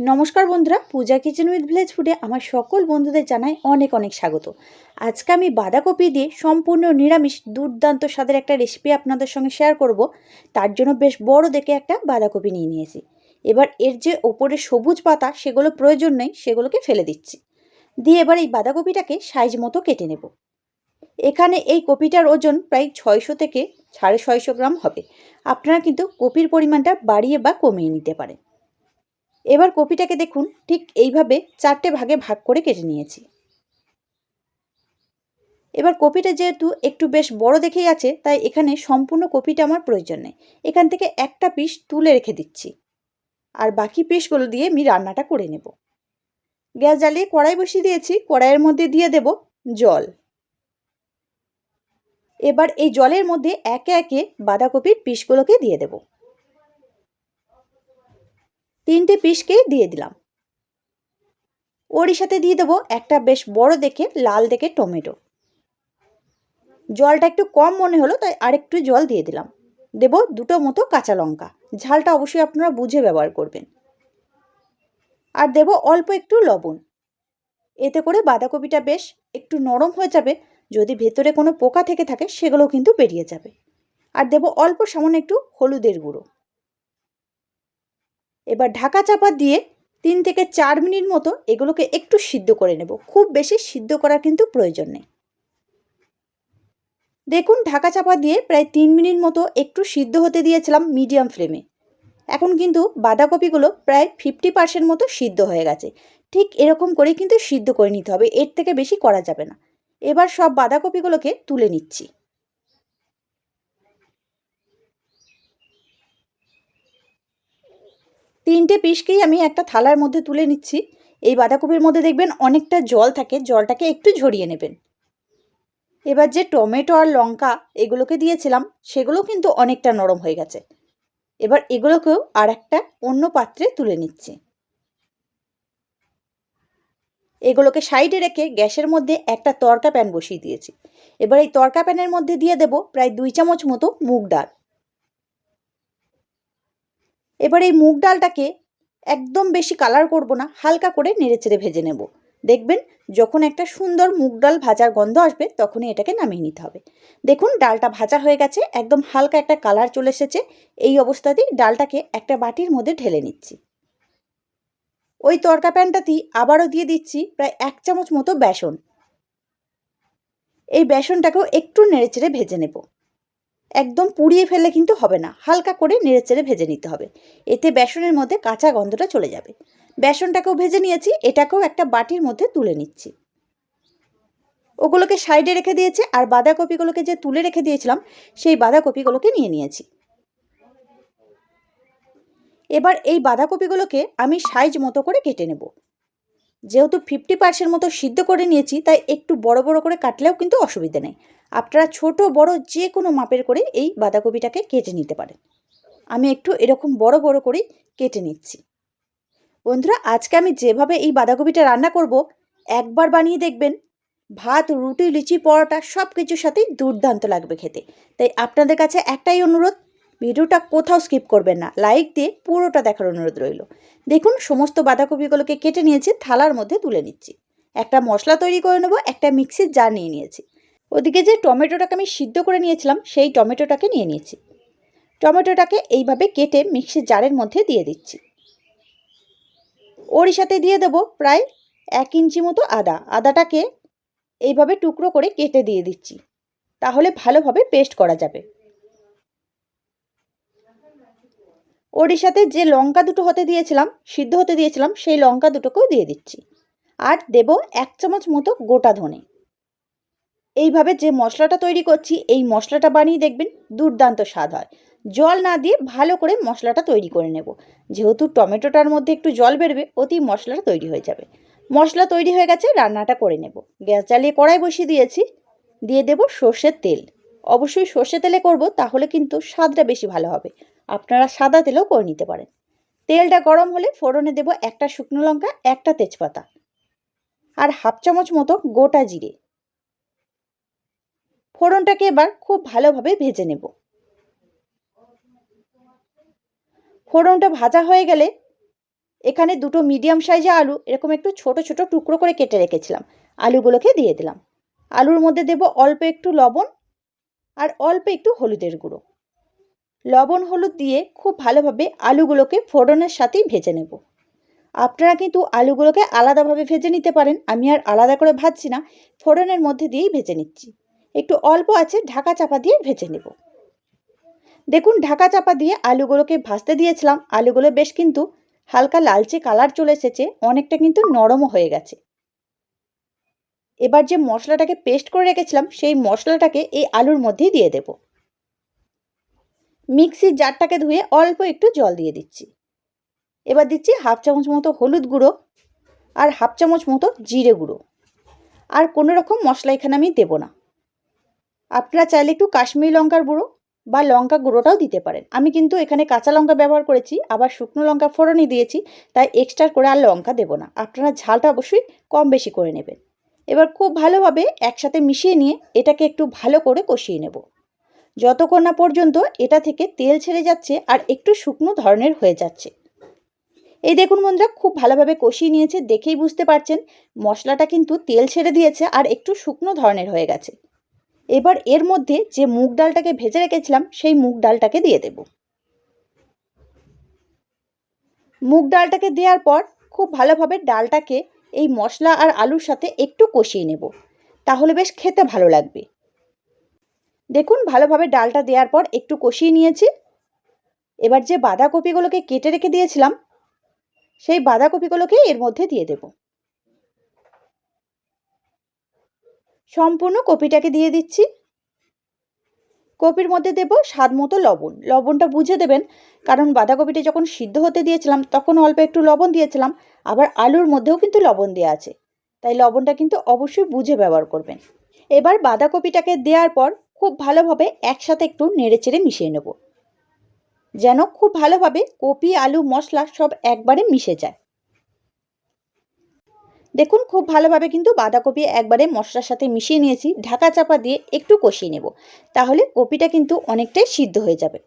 নমস্কার বন্ধুরা, পূজা kitchen with village ফুডে আমার সকল বন্ধুদের জানাই অনেক অনেক স্বাগত। আজকে আমি বাঁধাকপি দিয়ে সম্পূর্ণ নিরামিষ দুর্দান্ত স্বাদের একটা রেসিপি আপনাদের সঙ্গে শেয়ার করব। তার জন্য বেশ বড় দেখে একটা বাঁধাকপি নিয়ে নিয়েছি। এবার এর যে ওপরে সবুজ পাতা, সেগুলো প্রয়োজন নেই, সেগুলোকে ফেলে দিচ্ছি। দিয়ে এবার এই বাঁধাকপিটাকে সাইজ মতো কেটে নেব। এখানে এই কপিটার ওজন প্রায় ছয়শো থেকে সাড়ে ছয়শো গ্রাম হবে। আপনারা কিন্তু কপির পরিমাণটা বাড়িয়ে বা কমিয়ে নিতে পারেন। এবার কপিটাকে দেখুন, ঠিক এইভাবে চারটে ভাগে ভাগ করে কেটে নিয়েছি। এবার কপিটা যেহেতু একটু বেশ বড় দেখেই আছে, তাই এখানে সম্পূর্ণ কপিটা আমার প্রয়োজন নেই। এখান থেকে একটা পিস তুলে রেখে দিচ্ছি। আর বাকি পিসগুলো দিয়ে আমি রান্নাটা করে নেব। গ্যাস জ্বালিয়ে কড়াই বসিয়ে দিয়েছি, কড়াইয়ের মধ্যে দিয়ে দেব জল। এবার এই জলের মধ্যে একে একে বাঁধাকপির পিসগুলোকে দিয়ে দেবো। তিনটে পিসকে দিয়ে দিলাম। ওরই সাথে দিয়ে দেবো একটা বেশ বড় দেখে লাল দেখে টমেটো। জলটা একটু কম মনে হলো, তাই আরেকটু জল দিয়ে দিলাম। দেব দুটো মতো কাঁচা লঙ্কা। ঝালটা অবশ্যই আপনারা বুঝে ব্যবহার করবেন। আর দেব অল্প একটু লবণ। এতে করে বাঁধাকপিটা বেশ একটু নরম হয়ে যাবে। যদি ভেতরে কোনো পোকা থেকে থাকে, সেগুলো কিন্তু বেরিয়ে যাবে। আর দেব অল্প সামান্য একটু হলুদের গুঁড়ো। এবার ঢাকা চাপা দিয়ে তিন থেকে চার মিনিট মতো এগুলোকে একটু সিদ্ধ করে নেব। খুব বেশি সিদ্ধ করার কিন্তু প্রয়োজন নেই। দেখুন, ঢাকা চাপা দিয়ে প্রায় তিন মিনিট মতো একটু সিদ্ধ হতে দিয়েছিলাম মিডিয়াম ফ্লেমে। এখন কিন্তু বাঁধাকপিগুলো প্রায় ফিফটি পার্সেন্ট মতো সিদ্ধ হয়ে গেছে। ঠিক এরকম করে কিন্তু সিদ্ধ করে নিতে হবে, এর থেকে বেশি করা যাবে না। এবার সব বাঁধাকপিগুলোকে তুলে নিচ্ছি। তিনটে পিসকেই আমি একটা থালার মধ্যে তুলে নিচ্ছি। এই বাঁধাকপির মধ্যে দেখবেন অনেকটা জল থাকে, জলটাকে একটু ঝরিয়ে নেবেন। এবার যে টমেটো আর লঙ্কা এগুলোকে দিয়েছিলাম, সেগুলো কিন্তু অনেকটা নরম হয়ে গেছে। এবার এগুলোকেও আর একটা অন্য পাত্রে তুলে নিচ্ছি। এগুলোকে সাইডে রেখে গ্যাসের মধ্যে একটা তরকা প্যান বসিয়ে দিয়েছি। এবার এই তরকা প্যানের মধ্যে দিয়ে দেব প্রায় দুই চামচ মতো মুগ ডাল। এবার এই মুগ ডালটাকে একদম বেশি কালার করব না, হালকা করে নেড়েচেড়ে ভেজে নেব। দেখবেন যখন একটা সুন্দর মুগ ডাল ভাজার গন্ধ আসবে, তখনই এটাকে নামিয়ে নিতে হবে। দেখুন ডালটা ভাজা হয়ে গেছে, একদম হালকা একটা কালার চলে এসেছে। এই অবস্থাতেই ডালটাকে একটা বাটির মধ্যে ঢেলে নিচ্ছি। ওই তরকা প্যানটাতেই আবারও দিয়ে দিচ্ছি প্রায় এক চামচ মতো বেসন। এই বেসনটাকেও একটু নেড়েচেড়ে ভেজে নেব। একদম পুড়িয়ে ফেললে কিন্তু হবে না। হালকা করে নেড়েচেড়ে ভেজে নিতে হবে। এতে বেসনের মধ্যে কাঁচা গন্ধটা চলে যাবে। বেসনটাকেও ভেজে নিয়েছি, এটাকেও একটা বাটির মধ্যে তুলে নিচ্ছি। ওগুলোকে সাইডে রেখে দিয়েছে, আর বাঁধাকপিগুলোকে যে তুলে রেখে দিয়েছিলাম, সেই বাঁধাকপিগুলোকে নিয়ে নিয়েছি। এবার এই বাঁধাকপিগুলোকে আমি সাইজ মতো করে কেটে নেব। যেহেতু ফিফটি পার্সেন্ট মতো সিদ্ধ করে নিয়েছি, তাই একটু বড় বড় করে কাটলেও কিন্তু অসুবিধা নেই। আপনারা ছোট, বড় যে কোনো মাপের করে এই বাঁধাকপিটাকে কেটে নিতে পারেন। আমি একটু এরকম বড় বড় করেই কেটে নিচ্ছি। বন্ধুরা, আজকে আমি যেভাবে এই বাঁধাকপিটা রান্না করব, একবার বানিয়ে দেখবেন। ভাত, রুটি, লুচি, পরোটা সব কিছুর সাথেই দুর্দান্ত লাগবে খেতে। তাই আপনাদের কাছে একটাই অনুরোধ, ভিডিওটা কোথাও স্কিপ করবেন না। লাইক দিয়ে পুরোটা দেখার অনুরোধ রইল। দেখুন, সমস্ত বাঁধাকপিগুলোকে কেটে নিয়েছি, থালার মধ্যে তুলে নিচ্ছি। একটা মশলা তৈরি করে নেব, একটা মিক্সির জার নিয়ে নিয়েছি। ওদিকে যে টমেটোটাকে আমি সিদ্ধ করে নিয়েছিলাম, সেই টমেটোটাকে নিয়ে নিয়েছি। টমেটোটাকে এইভাবে কেটে মিক্সির জারের মধ্যে দিয়ে দিচ্ছি। ওরই সাথে দিয়ে দেব প্রায় এক ইঞ্চি মতো আদা। আদাটাকে এইভাবে টুকরো করে কেটে দিয়ে দিচ্ছি। তাহলে ভালোভাবে পেস্ট করা যাবে। ওরই সাথে যে লঙ্কা দুটো হতে দিয়েছিলাম, সিদ্ধ হতে দিয়েছিলাম, সেই লঙ্কা দুটোকেও দিয়ে দিচ্ছি। আর দেব এক চামচ মতো গোটা ধনে। এইভাবে যে মশলাটা তৈরি করছি, এই মশলাটা বানিয়ে দেখবেন দুর্দান্ত স্বাদ হয়। জল না দিয়ে ভালো করে মশলাটা তৈরি করে নেব। যেহেতু টমেটোটার মধ্যে একটু জল বেরবে, অতি মশলাটা তৈরি হয়ে যাবে। মশলা তৈরি হয়ে গেছে, রান্নাটা করে নেব। গ্যাস জ্বালিয়ে কড়াই বসিয়ে দিয়েছি। দিয়ে দেব সর্ষের তেল। অবশ্যই সর্ষে তেলে করব, তাহলে কিন্তু স্বাদটা বেশি ভালো হবে। আপনারা সাদা তেলেও করে নিতে পারেন। তেলটা গরম হলে ফোড়নে দেব একটা শুকনো লঙ্কা, একটা তেজপাতা। আর হাফ চামচ মতো গোটা জিরে। ফোড়নটাকে এবার খুব ভালোভাবে ভেজে নেব। ফোড়নটা ভাজা হয়ে গেলে এখানে দুটো মিডিয়াম সাইজে আলু এরকম একটু ছোট ছোট টুকরো করে কেটে রেখেছিলাম। আলুগুলোকে দিয়ে দিলাম। আলুর মধ্যে দেব অল্প একটু লবণ আর অল্প একটু হলুদের গুঁড়ো। লবণ হলুদ দিয়ে খুব ভালোভাবে আলুগুলোকে ফোড়নের সাথেই ভেজে নেব। আপনারা কিন্তু আলুগুলোকে আলাদাভাবে ভেজে নিতে পারেন। আমি আর আলাদা করে ভাজছি না, ফোড়নের মধ্যে দিয়েই ভেজে নিচ্ছি। একটু অল্প আছে, ঢাকা চাপা দিয়ে ভেজে নেব। দেখুন, ঢাকা চাপা দিয়ে আলুগুলোকে ভাজতে দিয়েছিলাম। আলুগুলো বেশ কিন্তু হালকা লালচে কালার চলে এসেছে, অনেকটা কিন্তু নরমও হয়ে গেছে। এবার যে মশলাটাকে পেস্ট করে রেখেছিলাম, সেই মশলাটাকে এই আলুর মধ্যেই দিয়ে দেব। মিক্সির জারটাকে ধুয়ে অল্প একটু জল দিয়ে দিচ্ছি। এবার দিচ্ছি হাফ চামচ মতো হলুদ গুঁড়ো আর হাফ চামচ মতো জিরে গুঁড়ো। আর কোনো রকম মশলা এখানে আমি দেব না। আপনারা চাইলে একটু কাশ্মীরি লঙ্কার গুঁড়ো বা লঙ্কা গুঁড়োটাও দিতে পারেন। আমি কিন্তু এখানে কাঁচা লঙ্কা ব্যবহার করেছি, আবার শুকনো লঙ্কা ফোড়নই দিয়েছি, তাই এক্সট্রা করে আর লঙ্কা দেবো না। আপনারা ঝালটা অবশ্যই কম বেশি করে নেবেন। এবার খুব ভালোভাবে একসাথে মিশিয়ে নিয়ে এটাকে একটু ভালো করে কষিয়ে নেব। যতক্ষণ না পর্যন্ত এটা থেকে তেল ছেড়ে যাচ্ছে আর একটু শুকনো ধরনের হয়ে যাচ্ছে। এই দেখুন বন্ধুরা, খুব ভালোভাবে কষিয়ে নিয়েছে, দেখেই বুঝতে পারছেন। মশলাটা কিন্তু তেল ছেড়ে দিয়েছে আর একটু শুকনো ধরনের হয়ে গেছে। এবার এর মধ্যে যে মুগ ডালটাকে ভেজে রেখেছিলাম, সেই মুগ ডালটাকে দিয়ে দেব। মুগ ডালটাকে দেওয়ার পর খুব ভালোভাবে ডালটাকে এই মশলা আর আলুর সাথে একটু কষিয়ে নেব। তাহলে বেশ খেতে ভালো লাগবে। দেখুন, ভালোভাবে ডালটা দেওয়ার পর একটু কষিয়ে নিয়েছি। এবার যে বাঁধাকপিগুলোকে কেটে রেখে দিয়েছিলাম, সেই বাঁধাকপিগুলোকে এর মধ্যে দিয়ে দেব। সম্পূর্ণ কপিটাকে দিয়ে দিচ্ছি। কপির মধ্যে দেব স্বাদ মতো লবণ। লবণটা বুঝে দেবেন, কারণ বাঁধাকপিটা যখন সিদ্ধ হতে দিয়েছিলাম, তখন অল্প একটু লবণ দিয়েছিলাম, আবার আলুর মধ্যেও কিন্তু লবণ দেওয়া আছে। তাই লবণটা কিন্তু অবশ্যই বুঝে ব্যবহার করবেন। এবার বাঁধাকপিটাকে দেওয়ার পর খুব ভালোভাবে একসাথে একটু নেড়েচেড়ে মিশিয়ে নেব। যেন খুব ভালোভাবে কপি, আলু, মশলা সব একবারে মিশে যায়। দেখুন, খুব ভালোভাবে কিন্তু বাঁধাকপি একবারে মশলার সাথে মিশিয়ে নিয়েছি। ঢাকা চাপা দিয়ে একটু কষিয়ে নেব। তাহলে কপিটা কিন্তু অনেকটাই সিদ্ধ হয়ে যাবে।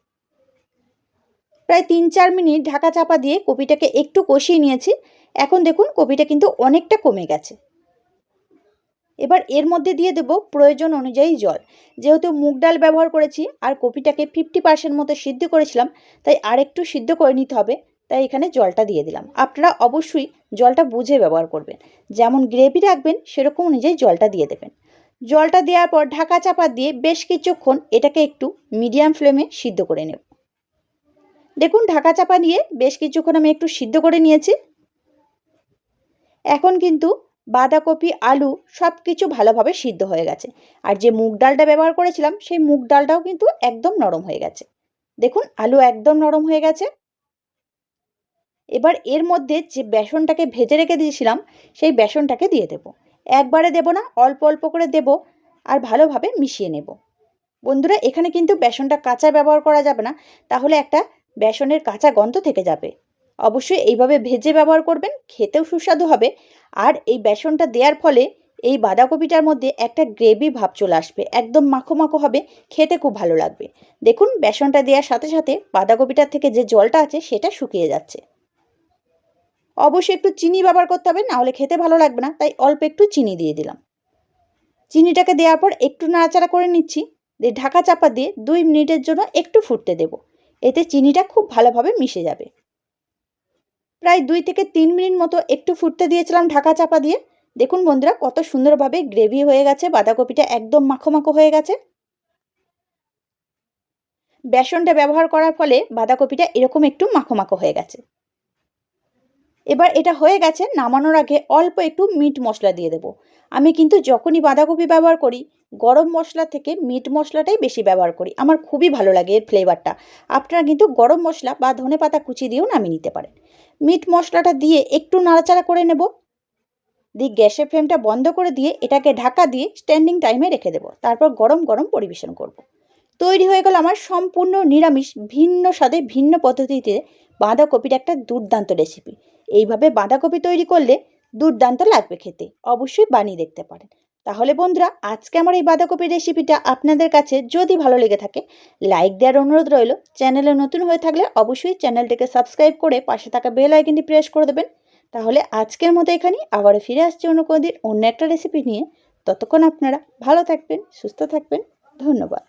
প্রায় তিন চার মিনিট ঢাকা চাপা দিয়ে কপিটাকে একটু কষিয়ে নিয়েছি। এখন দেখুন, কপিটা কিন্তু অনেকটা কমে গেছে। এবার এর মধ্যে দিয়ে দেব প্রয়োজন অনুযায়ী জল। যেহেতু মুগ ডাল ব্যবহার করেছি আর কপিটাকে ফিফটি পার্সেন্ট মতো সিদ্ধ করেছিলাম, তাই আরেকটু সিদ্ধ করে নিতে হবে। তাই এখানে জলটা দিয়ে দিলাম। আপনারা অবশ্যই জলটা বুঝে ব্যবহার করবেন। যেমন গ্রেভি রাখবেন, সেরকম অনুযায়ী জলটা দিয়ে দেবেন। জলটা দেওয়ার পর ঢাকা চাপা দিয়ে বেশ কিছুক্ষণ এটাকে একটু মিডিয়াম ফ্লেমে সিদ্ধ করে নেব। দেখুন, ঢাকা চাপা দিয়ে বেশ কিছুক্ষণ আমি একটু সিদ্ধ করে নিয়েছি। এখন কিন্তু বাঁধাকপি, আলু সব কিছু ভালোভাবে সিদ্ধ হয়ে গেছে। আর যে মুগ ডালটা ব্যবহার করেছিলাম, সেই মুগ ডালটাও কিন্তু একদম নরম হয়ে গেছে। দেখুন, আলু একদম নরম হয়ে গেছে। এবার এর মধ্যে যে বেসনটাকে ভেজে রেখে দিয়েছিলাম, সেই বেসনটাকে দিয়ে দেব। একবারে দেব না, অল্প অল্প করে দেব আর ভালোভাবে মিশিয়ে নেব। বন্ধুরা, এখানে কিন্তু বেসনটা কাঁচা ব্যবহার করা যাবে না, তাহলে একটা বেসনের কাঁচা গন্ধ থেকে যাবে। অবশ্যই এইভাবে ভেজে ব্যবহার করবেন, খেতেও সুস্বাদু হবে। আর এই বেসনটা দেওয়ার ফলে এই বাঁধাকপিটার মধ্যে একটা গ্রেভি ভাব চলে আসবে, একদম মাখো মাখো হবে, খেতে খুব ভালো লাগবে। দেখুন, বেসনটা দেওয়ার সাথে সাথে বাঁধাকপিটার থেকে যে জলটা আছে, সেটা শুকিয়ে যাচ্ছে। অবশ্যই একটু চিনি ব্যবহার করতে হবে নাহলে খেতে ভালো লাগবে না। তাই অল্প একটু চিনি দিয়ে দিলাম। চিনিটাকে দেওয়ার পর একটু নাড়াচাড়া করে নিচ্ছি। দিয়ে ঢাকা চাপা দিয়ে দুই মিনিটের জন্য একটু ফুটতে দেব। এতে চিনিটা খুব ভালোভাবে মিশে যাবে। প্রায় দুই থেকে তিন মিনিট মতো একটু ফুটতে দিয়েছিলাম ঢাকা চাপা দিয়ে। দেখুন বন্ধুরা, কত সুন্দরভাবে গ্রেভি হয়ে গেছে, বাঁধাকপিটা একদম মাখো মাখো হয়ে গেছে। বেসনটা ব্যবহার করার ফলে বাঁধাকপিটা এরকম একটু মাখো মাখো হয়ে গেছে। এবার এটা হয়ে গেছে নামানোর আগে অল্প একটু মিট মশলা দিয়ে দেবো। আমি কিন্তু যখনই বাঁধাকপি ব্যবহার করি, গরম মশলা থেকে মিট মশলাটাই বেশি ব্যবহার করি। আমার খুবই ভালো লাগে এর ফ্লেভারটা। আপনারা কিন্তু গরম মশলা বা ধনে পাতা কুচি দিয়েও নামিয়ে নিতে পারেন। মিট মশলাটা দিয়ে একটু নাড়াচাড়া করে নেব। দিয়ে গ্যাসের ফ্লেমটা বন্ধ করে দিয়ে এটাকে ঢাকা দিয়ে স্ট্যান্ডিং টাইমে রেখে দেবো। তারপর গরম গরম পরিবেশন করব। তৈরি হয়ে গেল আমার সম্পূর্ণ নিরামিষ, ভিন্ন স্বাদে ভিন্ন পদ্ধতিতে বাঁধাকপির একটা দুর্দান্ত রেসিপি এইভাবে বাঁধাকপি তৈরি করলে দুর্দান্ত লাগবে খেতে। অবশ্যই বানিয়ে দেখতে পারেন। তাহলে বন্ধুরা, আজকে আমার এই বাঁধাকপির রেসিপিটা আপনাদের কাছে যদি ভালো লেগে থাকে, লাইক দেওয়ার অনুরোধ রইল। চ্যানেলে নতুন হয়ে থাকলে অবশ্যই চ্যানেলটিকে সাবস্ক্রাইব করে পাশে থাকা বেল আইকনটি প্রেস করে দেবেন। তাহলে আজকের মতো এখানেই, আবারও ফিরে আসছি অন্য কোনো দিন অন্য একটা রেসিপি নিয়ে। ততক্ষণ আপনারা ভালো থাকবেন, সুস্থ থাকবেন। ধন্যবাদ।